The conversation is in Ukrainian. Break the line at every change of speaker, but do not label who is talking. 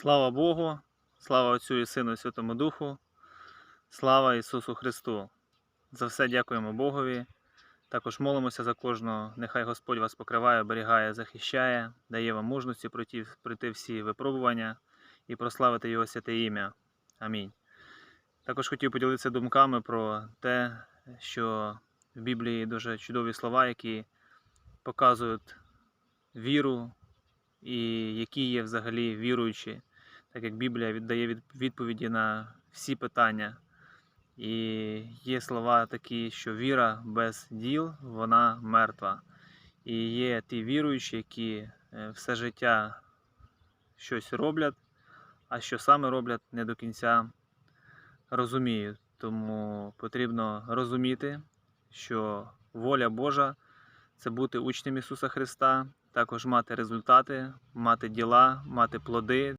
Слава Богу, слава Отцю і Сину і Святому Духу, слава Ісусу Христу. За все дякуємо Богові. Також молимося за кожного. Нехай Господь вас покриває, оберігає, захищає, дає вам мужності пройти, пройти всі випробування і прославити Його святе ім'я. Амінь. Також хотів поділитися думками про те, що в Біблії дуже чудові слова, які показують віру і які є взагалі віруючі, так як Біблія віддає відповіді на всі питання. І є слова такі, що віра без діл вона мертва. І є ті віруючі, які е, все життя щось роблять, а що саме роблять, не до кінця розуміють. Тому потрібно розуміти, що воля Божа це бути учнем Ісуса Христа, також мати результати, мати діла, мати плоди